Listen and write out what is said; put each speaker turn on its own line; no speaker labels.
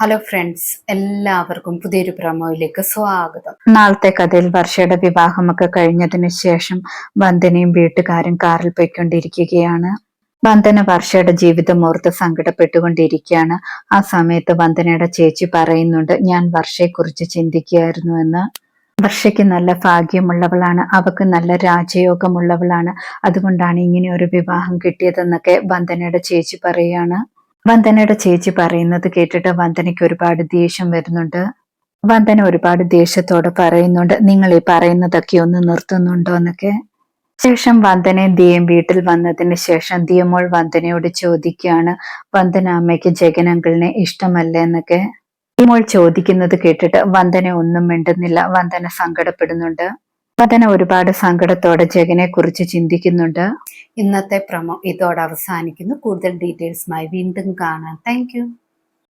Hello friends എല്ലാവർക്കും പുതിയൊരു പ്രമോയിലേക്ക് സ്വാഗതം.
നാളത്തെ കഥയിൽ വർഷയുടെ വിവാഹമൊക്കെ കഴിഞ്ഞതിന് ശേഷം വന്ദനയും വീട്ടുകാരും കാറിൽ പോയിക്കൊണ്ടിരിക്കുകയാണ്. വന്ദന വർഷയുടെ ജീവിതം ഓർത്ത് സങ്കടപ്പെട്ടുകൊണ്ടിരിക്കുകയാണ്. ആ സമയത്ത് വന്ദനയുടെ ചേച്ചി പറയുന്നുണ്ട് ഞാൻ വർഷയെക്കുറിച്ച് ചിന്തിക്കുകയായിരുന്നു എന്ന്. വർഷയ്ക്ക് നല്ല ഭാഗ്യമുള്ളവളാണ്. അവക്ക് നല്ല രാജയോഗമുള്ളവളാണ്. അതുകൊണ്ടാണ് ഇങ്ങനെ ഒരു വിവാഹം കിട്ടിയതെന്നൊക്കെ വന്ദനയുടെ ചേച്ചി പറയുകയാണ്. വന്ദനയുടെ ചേച്ചി പറയുന്നത് കേട്ടിട്ട് വന്ദനയ്ക്ക് ഒരുപാട് ദേഷ്യം വരുന്നുണ്ട്. വന്ദന ഒരുപാട് ദേഷ്യത്തോടെ പറയുന്നുണ്ട് നിങ്ങൾ ഈ പറയുന്നതൊക്കെ ഒന്ന് നിർത്തുന്നുണ്ടോ? എന്നൊക്കെ. ശേഷം വന്ദന ദിയം വീട്ടിൽ വന്നതിന് ശേഷം ദിയമോൾ വന്ദനയോട് ചോദിക്കുകയാണ് വന്ദന അമ്മയ്ക്ക് ജഗനങ്കിളിനെ ഇഷ്ടമല്ല? എന്നൊക്കെ. ദിയമോൾ ചോദിക്കുന്നത് കേട്ടിട്ട് വന്ദന ഒന്നും മിണ്ടുന്നില്ല. വന്ദന സങ്കടപ്പെടുന്നുണ്ട്. വന്ദന ഒരുപാട് സങ്കടത്തോടെ ജഗനെ കുറിച്ച് ചിന്തിക്കുന്നുണ്ട്.
ഇന്നത്തെ പ്രമോ ഇതോടെ അവസാനിക്കുന്നു. കൂടുതൽ ഡീറ്റെയിൽസുമായി വീണ്ടും കാണാം. താങ്ക്